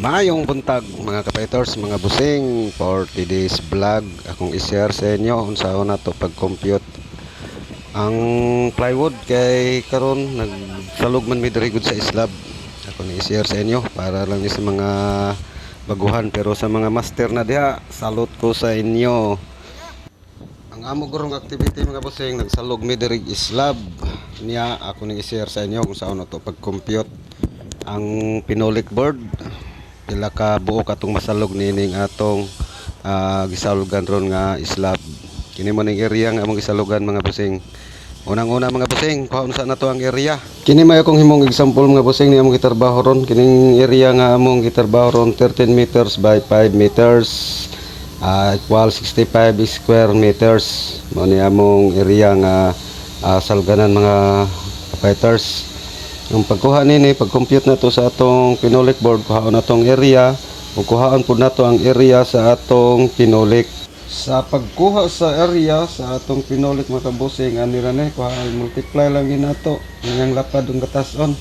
Mayong buntag mga kapiters, mga busing. for today's vlog akong i-share sa inyo unsa na to pag-compute ang plywood kay karon. Nagsalog man mi gud sa slab ako ni i-share sa inyo para lang sa mga baguhan. Pero sa mga master na diha salute ko sa inyo. Ang amo gurong activity mga busing nagsalog mi diri slab niya ako ni i-share sa inyo kung saan na to pag-compute ang pinolik board pila ka buo katong masalog nining atong ah, gisalugan ron nga slab kini mo ning area nga among gisalugan mga busing. Unang-una mga busing kuha sa nato ang area. Kini may akong himong example mga busing ni among gitrabaho ron. Kining area nga among gitrabaho ron 13 meters by 5 meters ah, equal 65 square meters. Mo ni among area nga ah, salganan mga fighters ang pagkuha nini, pag-compute na to sa atong pinolik board, kuhaon na tong area, o kuhaan po na to ang area sa atong pinolik. Sa pagkuha sa area sa atong pinolik mga ani ra ni kuha multiply lang yun nato. Ang lapad ang gatason.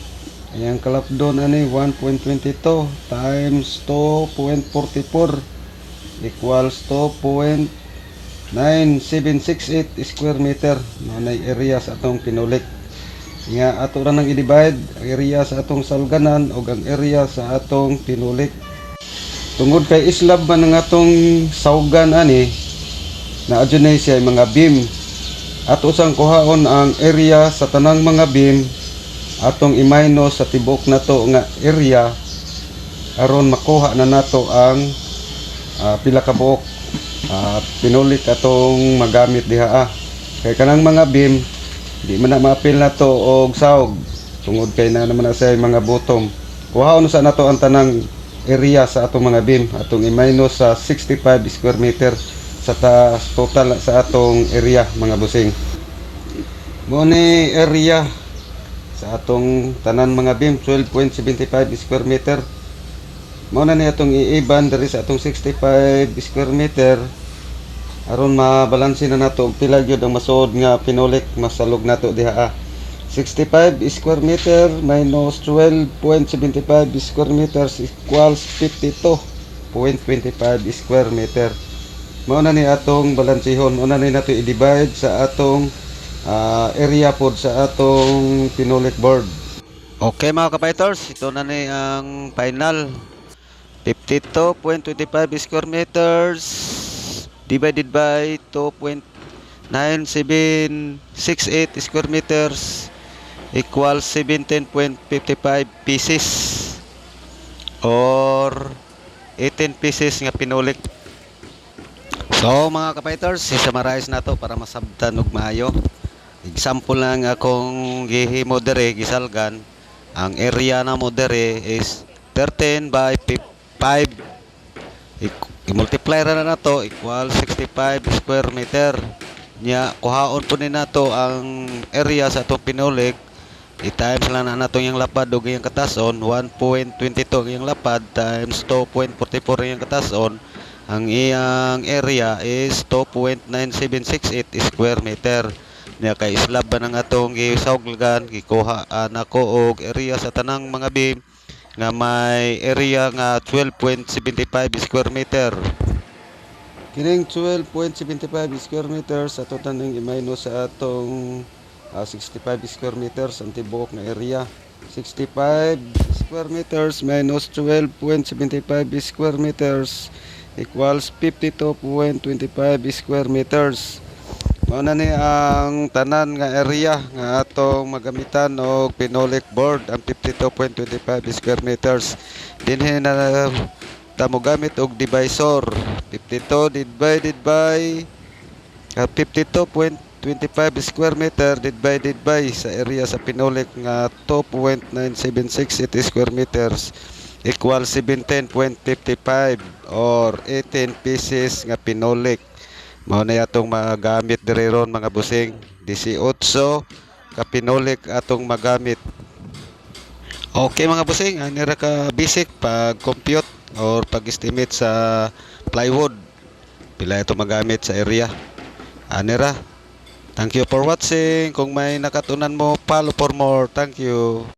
Ang kalapdon ani 1.22 times 2.44 equals 2.9768 square meter. Mo na area sa atong pinolik nga ato ra nang i-divide ang area sa atong salganan o ang area sa atong pinulik tungod kay islab man ang atong saugan ani na adyo na siya mga beam. Ato sang kuhaon ang area sa tanang mga beam atong imayno sa tibok nato nga area aron makuha na nato ang ah, pila ka buok. Ah, pinulik atong magamit diha ah. kay kanang mga beam di man na maapil na to og sahog tungod kay na naman na sa mga bottom kuhaon sa nato ang tanang area sa atong mga beam. Atong imayno sa 65 square meter sa ta total sa atong area mga busing. Mo ni area sa atong tanan mga beam 12.75 square meter. Mo na ni atong iiban diri sa atong 65 square meter aron mabalanse na nato og pila gyud ang masuod nga pinolik masalog nato diha ah. 65 square meter minus 12.75 square meters equals 52.25 square meter. Mao na ni atong balansihon mao na ni nato i-divide sa atong ah, area pod sa atong pinolik board. Okay mga kapiters, ito na ni ang final. 52.25 square meters divided by 2.9768 square meters equals 17.55 pieces or 18 pieces nga pinulik so mga kapiters summarize na to para masabtan og maayo. Example lang akong gihimo dere gisalgan. Ang area na mo dere is 13 by 5 i-multiply ra na nato equal 65 square meter. Nya kuhaon po ni nato ang area sa atong pinulik. I-times lang na nato yung lapad ug yung katason 1.22 yung lapad times 2.44 yung katason. Ang iyang area is 2.9768 square meter. Nya kay slab ba ng atong gisawglagan gikuha nako og area sa tanang mga beam nga may area nga 12.75 square meter. Kining 12.75 square meters ato tanang imayno sa atong ah, 65 square meters ang tibuok nga area. 65 square meters minus 12.75 square meters equals 52.25 square meters. Mao na ni ang tanan nga area nga atong magamitan og pinolik board. Ang 52.25 square meters. Dinhi na ta mo gamit og divisor. 52 divided by ah, 52.25 square meter divided by sa area sa pinolik nga 2.9768 square meters equal 17.55 or 18 pieces nga pinolik mao na atong magamit diri ron mga busing 18 kapinolik atong magamit Okay mga busing, ani ra ka basic pag compute or pag estimate sa plywood. Pila ito magamit sa area. Ani ra. Thank you for watching. Kung may nakatunan mo, follow for more. Thank you.